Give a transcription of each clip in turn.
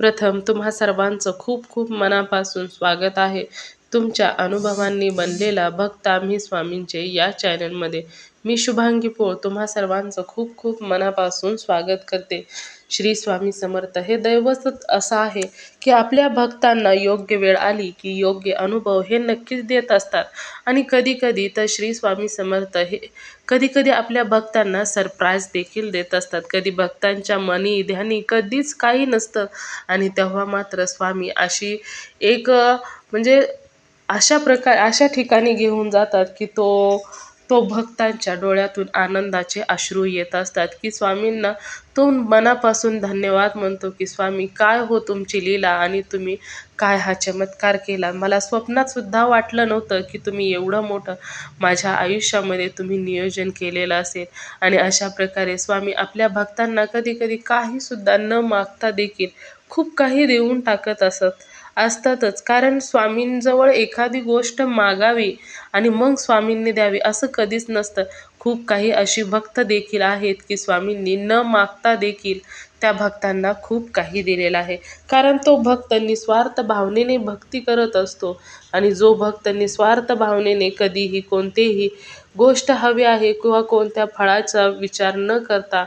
प्रथम तुम्हा सर्वांचं खूप खूप मनापासून स्वागत आहे. तुमच्या अनुभवांनी बनलेला भक्त आम्ही स्वामींचे या चॅनलमध्ये. मी शुभांगी पोळ. तुम्हा सर्वांचं खूप खूप मनापासून स्वागत करते. श्री स्वामी समर्थ. हे दैवत असं आहे की आपल्या भक्तांना योग्य वेळ आली की योग्य अनुभव हे नक्कीच देत असतात. आणि कधी कधी तर श्री स्वामी समर्थ हे कधी कधी आपल्या भक्तांना सरप्राईज देखील देत असतात. कधी भक्तांच्या मनी ध्यानी कधीच काही नसतं. आणि तेव्हा मात्र स्वामी अशी एक म्हणजे अशा प्रकार अशा ठिकाणी घेऊन जातात की तो तो भक्तांच्या डोळ्यातून आनंदाचे अश्रू येत असतात की स्वामींना तो मनापासून धन्यवाद म्हणतो की स्वामी काय हो तुमची लीला आणि तुम्ही काय हा चमत्कार केला? मला स्वप्नातसुद्धा वाटलं नव्हतं की तुम्ही एवढं मोठं माझ्या आयुष्यामध्ये तुम्ही नियोजन केलेलं असेल. आणि अशा प्रकारे स्वामी आपल्या भक्तांना कधी कधी काहीसुद्धा न मागता देखील खूप काही देऊन टाकत असत. असतातच. कारण स्वामींजवळ एखादी गोष्ट मागावी आणि मग स्वामींनी द्यावी असं कधीच नसतं. खूप काही अशी भक्त देखील आहेत की स्वामींनी न मागता देखील त्या भक्तांना खूप काही दिलेलं आहे. कारण तो भक्त निस्वार्थ भावनेने भक्ती करत असतो आणि जो भक्त निस्वार्थ भावनेने कधीही कोणतेही गोष्ट हवी आहे किंवा कोणत्या फळाचा विचार न करता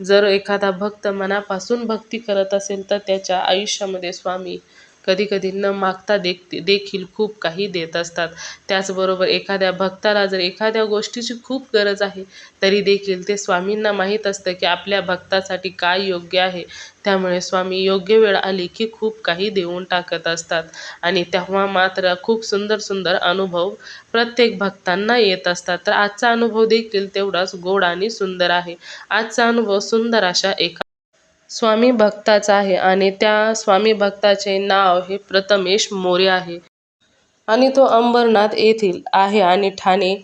जर एखादा भक्त मनापासून भक्ती करत असेल तर त्याच्या आयुष्यामध्ये स्वामी कधीकधी न मागता देख देखील खूप काही देत असतात. त्याचबरोबर एखाद्या भक्ताला जर एखाद्या गोष्टीची खूप गरज आहे तरी देखील ते स्वामींना माहीत असतं की आपल्या भक्तासाठी काय योग्य आहे. त्यामुळे स्वामी योग्य वेळ आली की खूप काही देऊन टाकत असतात. आणि तेव्हा मात्र खूप सुंदर सुंदर अनुभव प्रत्येक भक्तांना येत असतात. तर आजचा अनुभव देखील तेवढाच गोड आणि सुंदर आहे. आजचा अनुभव सुंदर अशा एका स्वामी भक्ताचा आहे आणि त्या स्वामी भक्ताचे नाव हे प्रथमेश मोरे आहे. आणि तो अंबरनाथ येथील आहे आणि ठाणे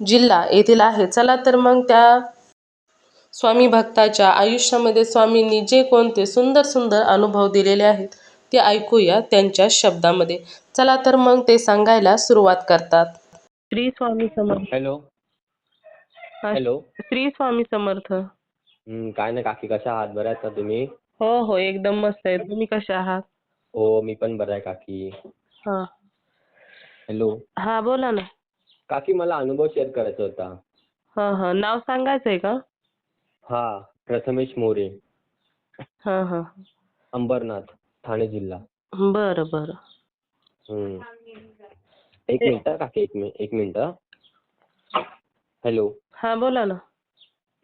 जिल्हा येथील आहे. चला तर मग त्या स्वामी भक्ताच्या आयुष्यामध्ये स्वामींनी जे कोणते सुंदर सुंदर अनुभव दिलेले आहेत ते ऐकूया त्यांच्या शब्दामध्ये. चला तर मग ते सांगायला सुरुवात करतात. श्री स्वामी समर्थ. Hello hello Shri Swami Samarth. काय नाही काकी कशा आहात? बऱ्या आहेत का तुम्ही? हो हो एकदम मस्त आहे. तुम्ही कसे आहात? हो मी पण बरा आहे काकी. हा. हॅलो. हा बोला ना. काकी मला अनुभव शेअर करायचा होता. हा हा. नाव सांगायचंय का? हा प्रथमेश मोरे. हा हा. अंबरनाथ ठाणे जिल्हा. बरं बरं. हम्म. एक मिनिट हा, काकी एक मिनिट एक मिनिट. हॅलो. हा बोला ना.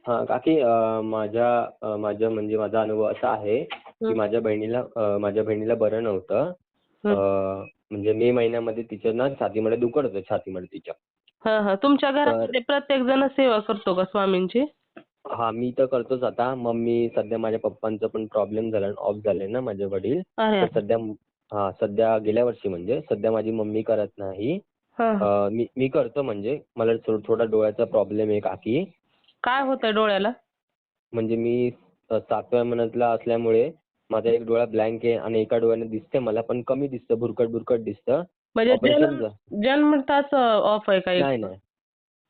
काकी अं, माझ्या अं, माझं म्हणजे माझा अनुभव असा आहे की हं. माझ्या बहिणीला माझ्या बहिणीला बरं नव्हतं. हं. म्हणजे मे महिन्यामध्ये तिच्या ना छातीमध्ये दुखत होतं छातीमध्ये तिच्या. हा हा तुमच्या घरामध्ये प्रत्येक जण सेवा करतो का स्वामींची? हा मी तर करतोच आता. मग मी सध्या माझ्या पप्पांचा पण प्रॉब्लेम झाला ऑफ झाले ना माझे वडील. सध्या हा सध्या गेल्या वर्षी म्हणजे सध्या माझी मम्मी करत नाही. हा हा. मी मी करतो म्हणजे मला थोडा डोळ्याचा प्रॉब्लेम आहे काकी. काय होतंय डोळ्याला? म्हणजे मी अं, सातव्या महिन्यातला असल्यामुळे माझा एक डोळा ब्लँक आहे आणि एका डोळ्याने दिसते मला पण कमी दिसतं भुरकट भुरकट दिसतं. म्हणजे ऑपरेशन जन्म जन्मताच ऑफ आहे का एक? नाही नाही.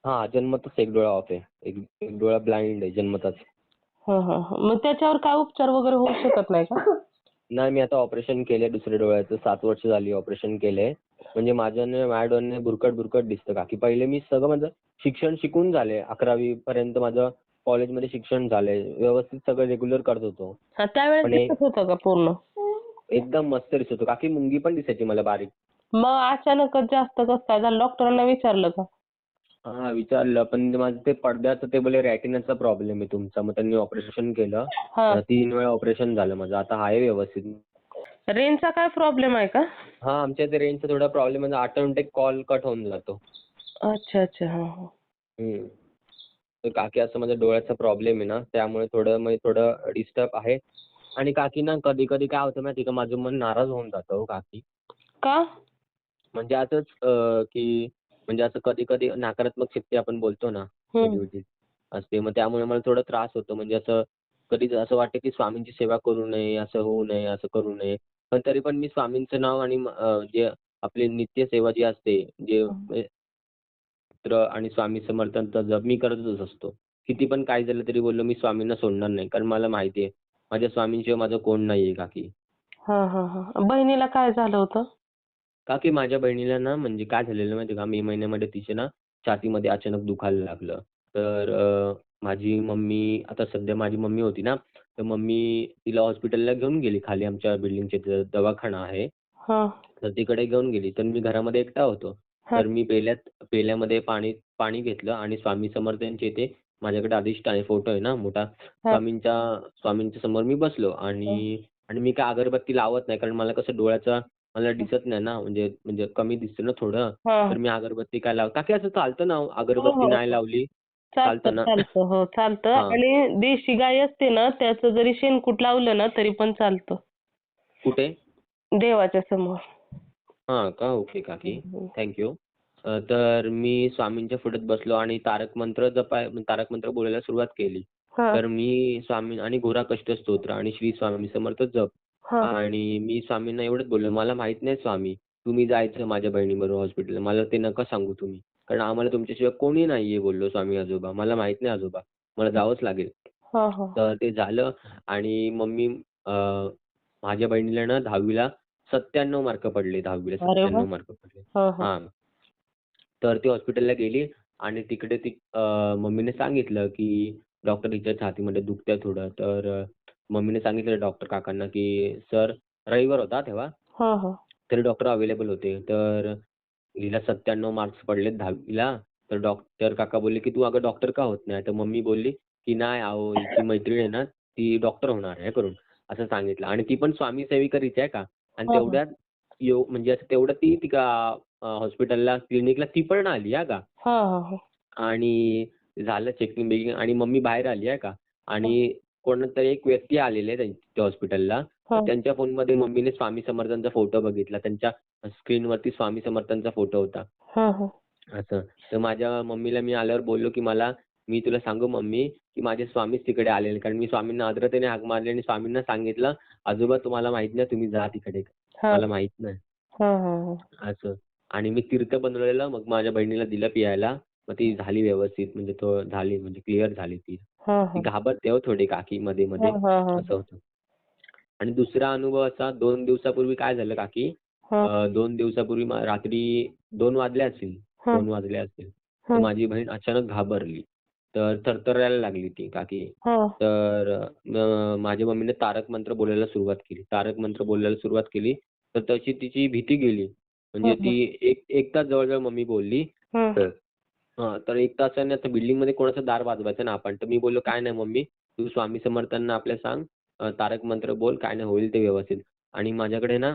हा जन्मतच एक डोळा ऑफ आहे. एक एक डोळा ब्लाइंड आहे जन्मताच हा हा हा. मग त्याच्यावर काय उपचार वगैरे होऊ शकत नाही का? नाही मी आता ऑपरेशन केलंय दुसऱ्या डोळ्याचं. सात वर्ष झाली ऑपरेशन केलंय. म्हणजे माझ्याने माझ्या डोळ्याने भुरकट भुरकट दिसतं. काकी पहिले मी सगळं माझं शिक्षण शिकून झाले. अकरावी पर्यंत माझं कॉलेजमध्ये शिक्षण झालंय व्यवस्थित सगळं रेग्युलर करत होतो. हा त्यावेळेस पण हे- दिसत होतं का पूर्ण? एकदम मस्त दिसत होतो. काकी मुंगी पण दिसायची मला बारीक. मग अचानकच जास्त कसं काय झालं? डॉक्टरांना विचारलं का? हा विचारलं. पण ते माझं ते पडद्याचं ते बोले रॅटिनाचा प्रॉब्लेम आहे तुमचा. मग त्यांनी ऑपरेशन केलं. हा. तीन वेळा ऑपरेशन झालं माझं. आता आहे व्यवस्थित. रेंजचा काय प्रॉब्लेम आहे का? हा आमच्या इथे रेंजचा थोडा प्रॉब्लेम आहे. ऑटोमॅटिक कॉल कट होऊन जातो. अच्छा अच्छा. हा हा. हम्म. तर काकी असं माझ्या डोळ्याचा प्रॉब्लेम आहे ना त्यामुळे थोडं म्हणजे थोडं डिस्टर्ब आहे. आणि काकी ना कधी कधी काय होतं माहिती का माझं मन नाराज होऊन जातं हो काकी. का? म्हणजे असंच अं, की म्हणजे असं कधी कधी नकारात्मक शक्ती आपण बोलतो ना हम्म. असते. मग त्यामुळे मला थोडा त्रास होतो. म्हणजे असं कधी असं वाटतं की स्वामींची सेवा करू नये असं होऊ नये असं करू नये. पण तरी पण मी स्वामींचं नाव आणि म- अं, जे आपली नित्य सेवा जी असते जे हम्म. मंत्र आणि स्वामी समर्थांचा जप मी करतच असतो. किती पण काय झालं तरी बोललो मी स्वामींना सोडणार नाही कारण मला माहिती आहे माझ्या स्वामींशिवाय माझं कोण नाहीये काकी. हा हा हा. बहिणीला काय झालं होतं? का की माझ्या बहिणीला ना म्हणजे काय झालेलं माहिती का? मे महिन्यामध्ये तिचे ना छातीमध्ये अचानक दुखायला लागलं. तर माझी मम्मी आता सध्या माझी मम्मी होती ना तर मम्मी तिला हॉस्पिटलला घेऊन गेली खाली आमच्या बिल्डिंगच्या इथे दवाखाना आहे. तर तिकडे घेऊन गेली. तर मी घरामध्ये एकटा होतो. तर मी पेल्यात पेल्यामध्ये पाणी पाणी घेतलं आणि स्वामी समर्थांचे ते माझ्याकडे अधिष्ठान फोटो आहे ना मोठा. स्वामींच्या स्वामींच्या समोर मी बसलो आणि आणि मी काय अगरबत्ती लावत नाही कारण मला कसं डोळ्याचा मला दिसत नाही ना म्हणजे म्हणजे कमी दिसतं ना थोडं. तर मी अगरबत्ती काय लाव काकी असं चालतं ना हो? अगरबत्ती हो. नाही लावली चालतं चालतं ना? चालतं हो चालतं. आणि देशी गाय असते ना त्याचं जरी शेणकूट लावलं ना तरी पण चालतं. कुठे? देवाच्या समोर. हा का? ओके काकी हम्म. थँक्यू तर मी स्वामींच्या पुढे बसलो आणि तारक मंत्र जपाय तारक मंत्र बोलायला सुरुवात केली. हा. तर मी स्वामी आणि घोरा कष्ट स्तोत्र आणि श्री स्वामी समर्थ जप हा. आणि मी स्वामींना एवढंच बोललो मला माहीत नाही स्वामी तुम्ही जायचं माझ्या बहिणीबरोबर हॉस्पिटलला मला ते नका सांगू तुम्ही. कारण आम्हाला तुमच्याशिवाय कोणी नाहीये बोललो स्वामी आजोबा. मला माहीत नाही आजोबा. मला जावंच लागेल. हा हा. तर ते झालं आणि मम्मी अं, माझ्या बहिणीला ना दहावीला सत्त्याण्णव मार्क पडले दहावीला. सत्त्याण्णव मार्क पडले. हा तर ती हॉस्पिटलला गेली आणि तिकडे ती मम्मीने सांगितलं की डॉक्टर हिच्या छातीमध्ये दुखतंय थोडं. तर मम्मीने सांगितलं डॉक्टर काकांना की सर रविवार होता तेव्हा? हा हा. तरी डॉक्टर अवेलेबल होते. तर हिला सत्त्याण्णव मार्क्स पडलेत दहावीला. तर डॉक्टर काका बोलले की तू अगं डॉक्टर का होत नाही? तर मम्मी बोलली की नाही अहो हिची मैत्रीण आहे ना ती डॉक्टर होणार आहे करून. असं सांगितलं. आणि ती पण स्वामी सेविकारीच आहे का? आणि हा, हा. तेवढ्यात म्हणजे असं तेवढं ती हॉस्पिटलला क्लिनिकला ती पण आली हा का? हा हा हा. आणि झालं चेकिंग बेकिंग आणि मम्मी बाहेर आली आहे का? आणि कोणतरी एक व्यक्ती आलेले त्या हॉस्पिटलला. हा. त्यांच्या फोनमध्ये मम्मीने स्वामी समर्थांचा फोटो बघितला. त्यांच्या स्क्रीनवरती स्वामी समर्थांचा फोटो होता. हा हा. असं. तर माझ्या मम्मीला मी आल्यावर बोललो की मला मी तुला सांगू मम्मी की माझे स्वामीच तिकडे आलेले कारण मी स्वामींना आदरतेने हाक मारली आणि स्वामींना सांगितलं आजोबा तुम्हाला माहीत नाही तुम्ही जा तिकडे. मला माहीत नाही. असं. आणि मी तीर्थ बनवलेलं मग माझ्या बहिणीला दिलं पियायला. मग ती झाली व्यवस्थित म्हणजे तो झाली म्हणजे क्लिअर झाली ती. घाबरते हो थोडी काकी मध्ये मध्ये. असं होतं. आणि दुसरा अनुभव असा दोन दिवसापूर्वी काय झालं काकी? दोन दिवसापूर्वी रात्री दोन वाजले असतील. दोन वाजले असतील. माझी बहीण अचानक घाबरली. तर थरथरायला लागली ती काकी. हा. तर माझ्या मम्मीने तारक मंत्र बोलायला सुरुवात केली. तारक मंत्र बोलायला सुरुवात केली तर तशी तिची भीती गेली. म्हणजे हं, हं. ती एक एक तास जवळजवळ मम्मी बोलली तर एक तासाने आता बिल्डिंगमध्ये कोणाचं दार वाजवायचं ना आपण तर मी बोललो काय नाही मम्मी तू स्वामी समर्थांना आपल्या सांग तारक मंत्र बोल काय नाही होईल ते व्यवस्थित. आणि माझ्याकडे ना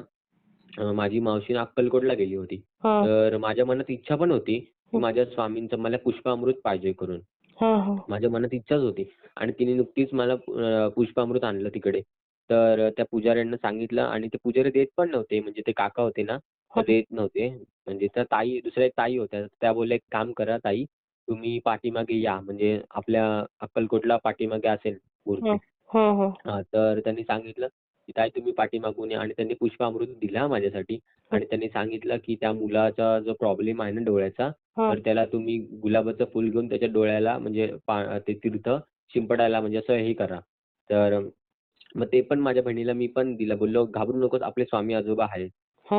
माझी मावशी ना अक्कलकोटला गेली होती. तर माझ्या मनात इच्छा पण होती की. माझ्या स्वामींचं मला पुष्पामृत पाहिजे करून. माझ्या मनात इच्छाच होती. आणि तिने नुकतीच मला पुष्पामृत आणलं तिकडे. तर त्या पुजाऱ्यांना सांगितलं आणि ते पुजारी देत पण नव्हते. म्हणजे ते काका होते ना. देत नव्हते. म्हणजे त्या ताई दुसऱ्या एक ताई होत्या. त्या बोलल्या एक काम करा ताई तुम्ही पाठीमागे या. म्हणजे आपल्या अक्कलकोटला पाठीमागे असेल मूर्ती. तर त्यांनी सांगितलं की ताई तुम्ही पाठीमागून या. आणि त्यांनी पुष्पामृत दिला माझ्यासाठी. आणि त्यांनी सांगितलं की त्या मुलाचा जो प्रॉब्लेम आहे ना डोळ्याचा तर त्याला तुम्ही गुलाबाचं फुल घेऊन त्याच्या डोळ्याला म्हणजे ते तीर्थ शिंपडायला म्हणजे असं हे करा. तर मग ते पण माझ्या बहिणीला मी पण दिलं. बोललो घाबरू नकोस आपले स्वामी आजोबा आहेत.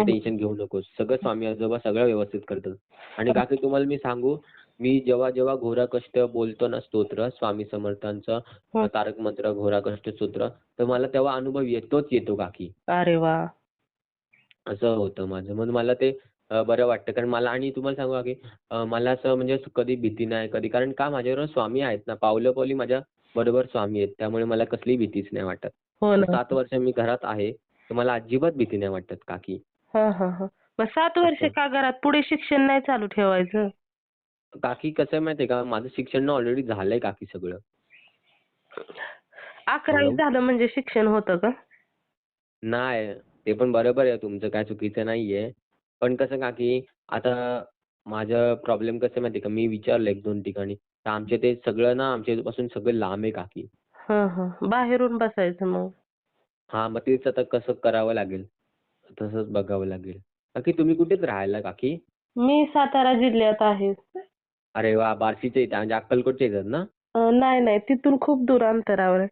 टेन्शन घेऊ नकोस. सगळं स्वामी आजोबा सगळं व्यवस्थित करतात. आणि काकी तुम्हाला मी सांगू मी जेव्हा जेव्हा घोरा कष्ट बोलतो ना स्तोत्र स्वामी समर्थांचं. तारक मंत्र घोरा कष्ट स्तोत्र तर मला तेव्हा अनुभव येतोच येतो काकी. अरे वा. असं होतं माझं. म्हणून मला ते बरं वाटतं. कारण मला आणि तुम्हाला सांगू का की अं, मला असं म्हणजे कधी भीती नाही कधी कारण का माझ्याबरोबर स्वामी आहेत ना. पावलं पावली माझ्या बरोबर स्वामी आहेत. त्यामुळे मला कसली भीतीच नाही वाटत. हो सात वर्ष मी घरात आहे तर मला अजिबात भीती नाही वाटत काकी. हा हा हा. सात वर्ष. का घरात? पुढे शिक्षण नाही चालू ठेवायचं? काकी कसं आहे माहितीये का? माझं शिक्षण ना ऑलरेडी झालंय काकी सगळं. अकरावी? झालं म्हणजे शिक्षण होतं का? नाही ते पण बरोबर आहे. तुमचं काय चुकीचं नाहीये. पण कसं का की आता माझं प्रॉब्लेम कसं आहे माहिती आहे का? मी विचारलं एक दोन ठिकाणी. तर आमचे ते सगळं ना आमच्या इथपासून सगळं लांब आहे काकी. हं हं. बाहेरून बसायचं मग? हा मग तेच आता कसं करावं लागेल? तसंच बघावं लागेल. काकी तुम्ही कुठेच राहायला काकी? मी सातारा जिल्ह्यात आहे. अरे वा बार्शीचे इथे म्हणजे अक्कलकोटचे येतात ना? अं, नाही नाही तिथून खूप दूर अंतरावर आहे.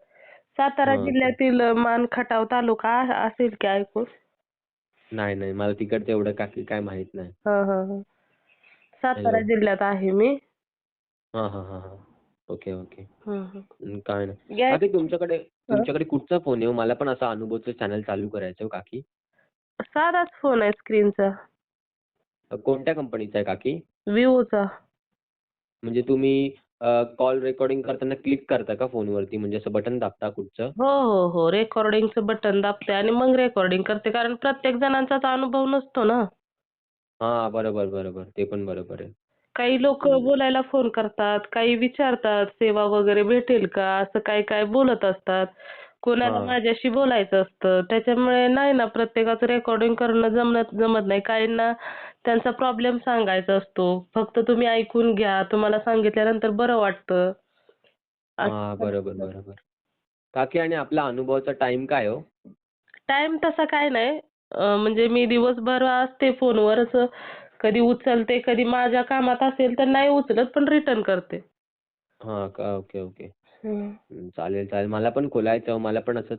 सातारा हा का? जिल्ह्यातील अं, मानखटाव तालुका आ- असेल की ऐकून? नाही नाही मला तिकडचं एवढं काकी काय माहीत नाही. हं हं हं. सातारा हॅलो. जिल्ह्यात आहे मी. हा हा हा हा. Okay okay. हं हं हं, काय नाही. या- काकी तुमच्याकडे तुमच्याकडे कुठचा फोन आहे हो? मला पण असं अनुभवचं चॅनल चालू करायचं हो काकी. साधाच फोन आहे स्क्रीनचा कोणत्या कंपनीचा आहे काकी? विवोचा. म्हणजे तुम्ही कॉल रेकॉर्डिंग करताना क्लिक करता का फोनवरती? म्हणजे असं बटन दाबता कुठचं? हो हो हो. रेकॉर्डिंगचं बटन दाबते आणि मग रेकॉर्डिंग करते. कारण प्रत्येक जणांचाच अनुभव नसतो ना. हा बरोबर बरोबर. ते पण बरोबर आहे. काही लोक. बोलायला फोन करतात काही विचारतात सेवा वगैरे भेटेल का? असं काय काय बोलत असतात. कोणाला हा. माझ्याशी बोलायचं असतं. त्याच्यामुळे नाही ना प्रत्येकाचं रेकॉर्डिंग करणं जमत जमत नाही. काहींना त्यांचा प्रॉब्लेम सांगायचा असतो. फक्त तुम्ही ऐकून घ्या. तुम्हाला सांगितल्यानंतर बरं वाटतं. हा बरोबर बरोबर. काकी आणि आपला अनुभवाचा टाइम काय हो? टाइम तसा काय नाही. अं, म्हणजे मी दिवसभर असते फोनवर असं कधी उचलते कधी माझ्या कामात असेल तर नाही उचलत पण रिटर्न करते. हा का? Okay okay. हम्म. चालेल चालेल. मला पण खोलायचं. मला पण असंच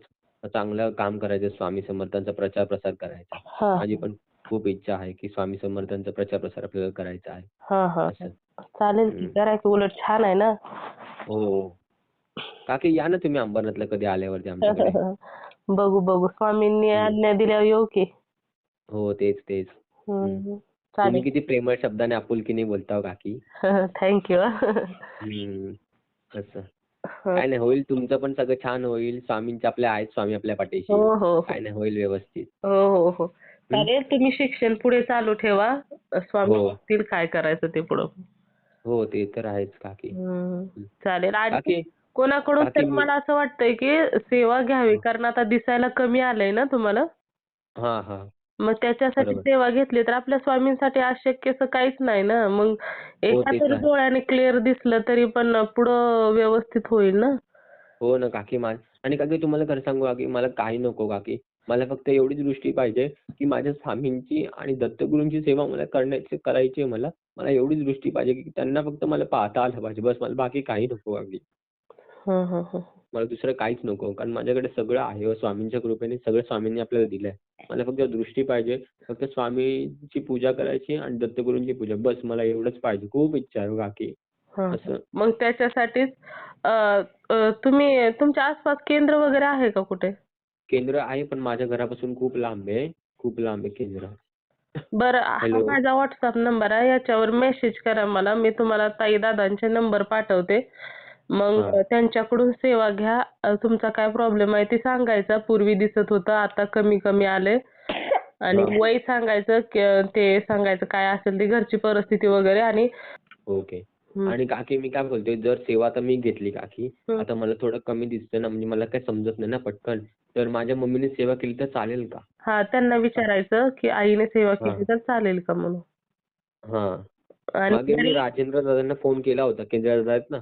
चांगलं काम करायचं स्वामी समर्थांचा प्रचार प्रसार करायचा हा. माझी पण खूप इच्छा आहे की स्वामी समर्थांचा प्रचार प्रसार आपल्याला करायचा आहे. हा हा. असं. चालेल की हम्म. करायचं उलट छान आहे ना? हो. काकी या ना तुम्ही अंबरनाथला कधी आल्यावरती आमच्याकडे. बघू बघू. स्वामींनी हम्म. आज्ञा दिल्यावर येऊ की. हो तेच तेच. हम्म. तुम्ही चालेल. किती प्रेमळ शब्दाने आपुलकीने बोलता हो काकी थँक्यू हम्म. असं. काय नाही होईल तुमचं पण सगळं छान होईल. स्वामींचे आपले आहेत स्वामी आपल्या पाठीशी. हो हो हो. काय नाही होईल व्यवस्थित. हो हो हो. चालेल तुम्ही शिक्षण पुढे चालू ठेवा. स्वामी हो. बघतील काय करायचं ते पुढं. हो ते तर आहेच काकी. हम्म. चालेल. आणि काकी कोणाकडून तर मला असं वाटतंय की सेवा घ्यावी कारण आता दिसायला कमी आलंय ना तुम्हाला. हा हा. मग त्याच्यासाठी बरोबर. सेवा घेतली तर आपल्या स्वामींसाठी अशक्य असं काहीच नाही ना. मग एका हो, ते तर तरी आहे. डोळ्याने क्लिअर दिसलं तरी पण पुढं व्यवस्थित होईल ना. हो ना काकी मा आणि काकी तुम्हाला खरं सांगू काकी मला काही नको काकी. मला फक्त एवढीच दृष्टी पाहिजे की माझ्या स्वामींची आणि दत्तगुरूंची सेवा मला करण्याची करायची आहे मला. मला एवढीच दृष्टी पाहिजे की त्यांना फक्त मला पाहता आलं पाहिजे. बस मला बाकी काही नको हं, हं, हं. मला दुसरं काहीच नको. कारण माझ्याकडे सगळं आहे स्वामींच्या कृपेने सगळं स्वामींनी आपल्याला दिलंय. मला फक्त दृष्टी पाहिजे फक्त स्वामीची पूजा करायची आणि दत्तगुरूंची पूजा. बस मला एवढंच पाहिजे. खूप इच्छा आहे हं. असं. मग त्याच्यासाठीच तुम्ही तुमच्या आसपास केंद्र वगैरे आहे का कुठे? केंद्र आहे पण माझ्या घरापासून खूप लांब आहे. खूप लांब आहे केंद्र. बरं हा. माझा व्हॉट्सअप नंबर आहे. याच्यावर मेसेज करा मला. मी तुम्हाला ताई दादांचे नंबर पाठवते. मग. त्यांच्याकडून सेवा घ्या. तुमचा काय प्रॉब्लेम आहे ते सांगायचा. पूर्वी दिसत होतं आता कमी कमी आले आणि. वय सांगायचं ते सांगायचं काय असेल ती घरची परिस्थिती वगैरे. आणि ओके. आणि काकी मी काय बोलतोय जर सेवा आता मी घेतली काकी. आता मला थोडं कमी दिसतं ना म्हणजे मला काही समजत नाही ना पटकन. तर माझ्या मम्मीने सेवा केली तर चालेल का? हा त्यांना विचारायचं की आईने सेवा. केली तर चालेल का म्हणून? हा. मागे मी राजेंद्र दादांना फोन केला होता केंद्र दादा आहेत ना?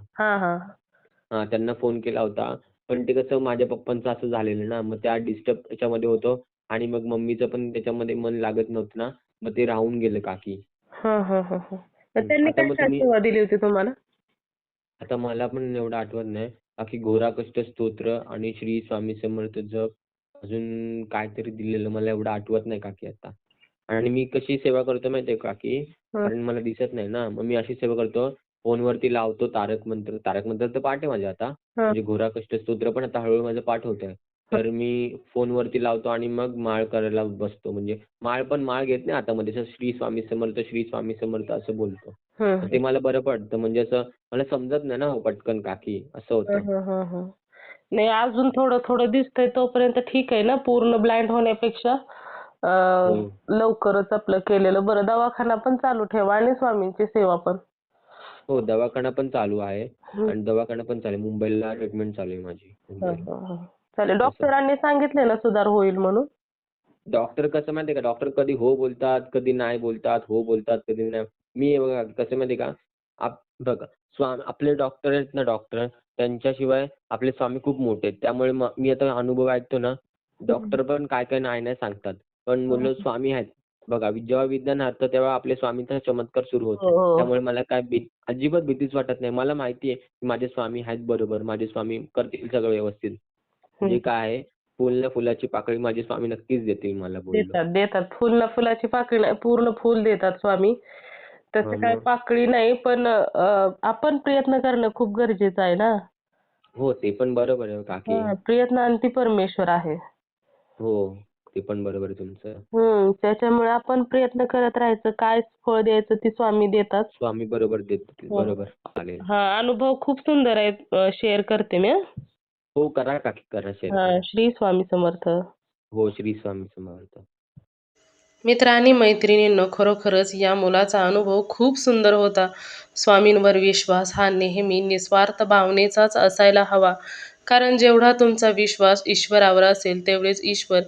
हा त्यांना फोन केला होता. पण ते कसं माझ्या पप्पांचं असं झालेलं ना मग त्या डिस्टर्ब याच्यामध्ये होतो. आणि मग मम्मीचं पण त्याच्यामध्ये मन लागत नव्हतं ना मग ते राहून गेलं काकी. हं. त्यांनी आता काय सेवा दिली होती तुम्हाला? आता मला पण एवढं आठवत नाही. बाकी घोरा कष्ट स्तोत्र आणि श्री स्वामी समर्थ जप अजून काहीतरी दिलेलं मला एवढं आठवत नाही काकी आता. आणि मी कशी सेवा करतो माहितीये काकी. कारण मला दिसत नाही ना. मग मी अशी सेवा करतो फोनवरती लावतो तारक मंत्र. तारक मंत्र तर पाठ आहे माझे आता. म्हणजे घोरा कष्ट स्तोत्र पण आता हळूहळू माझं पाठ होत आहे तर मी फोनवरती लावतो आणि मग माळ करायला बसतो. म्हणजे माळ पण माळ घेत नाही हातामध्ये असं श्री स्वामी समर्थ श्री स्वामी समर्थ असं बोलतो. ते मला बरं पडतं. म्हणजे असं मला समजत नाही ना हो पटकन काकी असं होतं. हं, हं, हं, हं. नाही अजून थोडं थोडं दिसतंय तोपर्यंत ठीक आहे ना? पूर्ण ब्लाइंड होण्यापेक्षा अं, हो. लवकरच आपलं केलेलं बरं. दवाखाना पण चालू ठेवा आणि स्वामींची सेवा पण. हो दवाखाना पण चालू आहे. आणि दवाखाना पण चालू आहे. मुंबईला ट्रीटमेंट चालू आहे माझी. चालेल. डॉक्टरांनी सांगितले ना सुधार होईल म्हणून? डॉक्टर कसं माहितीये का? डॉक्टर कधी हो बोलतात कधी नाही बोलतात हो बोलतात कधी नाही. मी हे बघा कसं माहितीये का? आप बघा स्वामी आपले डॉक्टर आहेत ना डॉक्टर त्यांच्याशिवाय आपले स्वामी खूप मोठे आहेत. त्यामुळे म- आता अनुभव ऐकतो ना डॉक्टर पण काय काय नाही नाही सांगतात. पण मुलं स्वामी आहेत. बघा जेव्हा विज्ञान हरतं तेव्हा आपले स्वामींचा चमत्कार सुरू हो, होतो. हो. त्यामुळे मला काय अजिबात भीतीच वाटत नाही. मला माहिती आहे माझे स्वामी आहेत बरोबर. माझे स्वामी करतील सगळं व्यवस्थित. जे काय आहे फुल ना फुलाची पाकळी माझे स्वामी नक्कीच देतील मला देतात देतात. फुल ना फुलाची पाकळी नाही पूर्ण फुल देतात स्वामी. तसं काय. पाकळी नाही पण आपण प्रयत्न करणं खूप गरजेचं आहे ना? हो ते पण बरोबर आहे काकी. हा, प्रयत्न अंती परमेश्वर आहे. हो ते पण बरोबर आहे तुमचं. हम्म त्याच्यामुळे आपण प्रयत्न करत राहायचं काय फळ द्यायचं ती स्वामी देतात. स्वामी बरोबर देतील हो. बरोबर. हा अनुभव खूप सुंदर आहे शेअर करते मी हं. करा काकी करा शेअर हा श्री स्वामी समर्थ. हो श्री स्वामी समर्थ. मित्र आणि मैत्रिणींनो खरोखरच या मुलाचा अनुभव खूप सुंदर होता. स्वामींवर विश्वास हा नेहमी निस्वार्थ भावनेचाच असायला हवा. कारण जेवढा तुमचा विश्वास ईश्वरावर असेल तेवढेच ईश्वर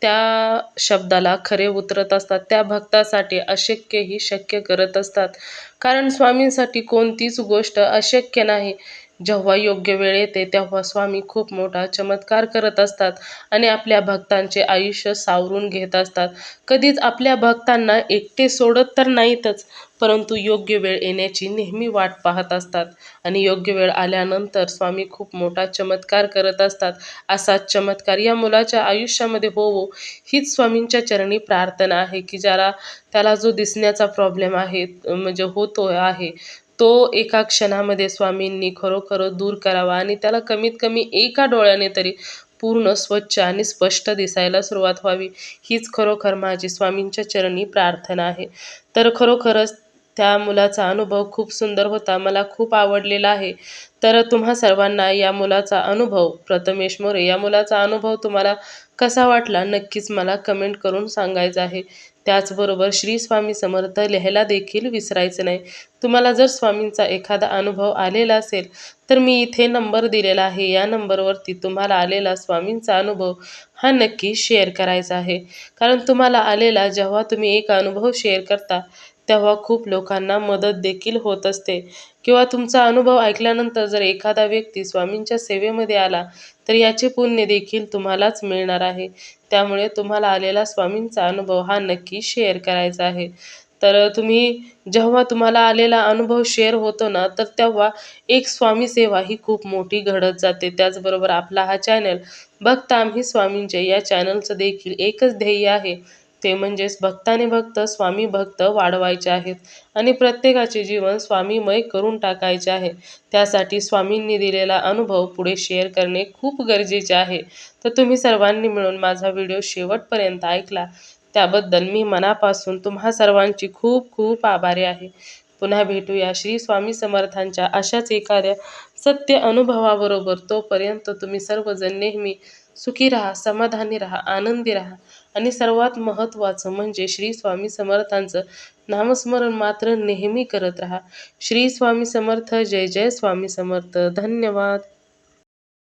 त्या शब्दाला खरे उतरत असतात. त्या भक्तासाठी अशक्यही शक्य करत असतात. कारण स्वामींसाठी कोणतीच गोष्ट अशक्य नाही. जेव्हा योग्य वेळ येते तेव्हा स्वामी खूप मोठा चमत्कार करत असतात आणि आपल्या भक्तांचे आयुष्य सावरून घेत असतात. कधीच आपल्या भक्तांना एकटे सोडत तर नाहीतच परंतु योग्य वेळ येण्याची नेहमी वाट पाहत असतात. आणि योग्य वेळ आल्यानंतर स्वामी खूप मोठा चमत्कार करत असतात. असाच चमत्कार या मुलाच्या आयुष्यामध्ये होवो हीच स्वामींच्या चरणी प्रार्थना आहे की ज्याला त्याला जो दिसण्याचा प्रॉब्लेम आहे म्हणजे होतो आहे तो एका क्षणामध्ये स्वामींनी खरोखर दूर करावा आणि त्याला कमीत कमी एका डोळ्याने तरी पूर्ण स्वच्छ आणि स्पष्ट दिसायला सुरुवात व्हावी. हीच खरोखर माझी स्वामींच्या चरणी प्रार्थना आहे. तर खरोखरच त्या मुलाचा अनुभव खूप सुंदर होता मला खूप आवडलेला आहे. तर तुम्हा सर्वांना या मुलाचा अनुभव प्रथमेश मोरे या मुलाचा अनुभव तुम्हाला कसा वाटला? नक्कीच मला कमेंट करून सांगायचा आहे. त्याचबरोबर श्री स्वामी समर्थ लिहायला देखील विसरायचं नाही. तुम्हाला जर स्वामींचा एखादा अनुभव आलेला असेल तर मी इथे नंबर दिलेला आहे. या नंबरवरती तुम्हाला आलेला स्वामींचा अनुभव हा नक्की शेअर करायचा आहे. कारण तुम्हाला आलेला जेव्हा तुम्ही एक अनुभव शेअर करता तेव्हा खूप लोकांना मदत देखील होत असते. किंवा तुमचा अनुभव ऐकल्यानंतर जर एखादा व्यक्ती स्वामींच्या सेवेमध्ये आला तर याचे पुण्य देखील तुम्हालाच मिळणार आहे. त्यामुळे तुम्हाला आलेला स्वामींचा अनुभव हा नक्की शेअर करायचा आहे. तर तुम्ही जेव्हा तुम्हाला आलेला अनुभव शेअर होतो ना तर तेव्हा एक स्वामी सेवा ही खूप मोठी घडत जाते. त्याचबरोबर आपला हा चॅनल बघता आम्ही स्वामींचे या चॅनलचं देखील एकच ध्येय आहे. ते म्हणजेच भक्ताने भक्त स्वामी भक्त वाढवायचे आहेत आणि प्रत्येकाचे जीवन स्वामीमय करून टाकायचे आहे. त्यासाठी स्वामींनी दिलेला अनुभव पुढे शेअर करणे खूप गरजेचे आहे. तर तुम्ही सर्वांनी मिळून माझा व्हिडिओ शेवटपर्यंत ऐकला. त्याबद्दल मी मनापासून तुम्हा सर्वांची खूप खूप आभारी आहे. पुन्हा भेटूया श्री स्वामी समर्थांच्या अशाच एखाद्या सत्य अनुभवाबरोबर. तोपर्यंत तुम्ही सर्वजण नेहमी सुखी राहा समाधानी राहा आनंदी राहा. आणि सर्वात महत्त्वाचं म्हणजे श्री स्वामी समर्थांचं नामस्मरण मात्र नेहमी करत राहा. श्री स्वामी समर्थ जय जय स्वामी समर्थ. धन्यवाद.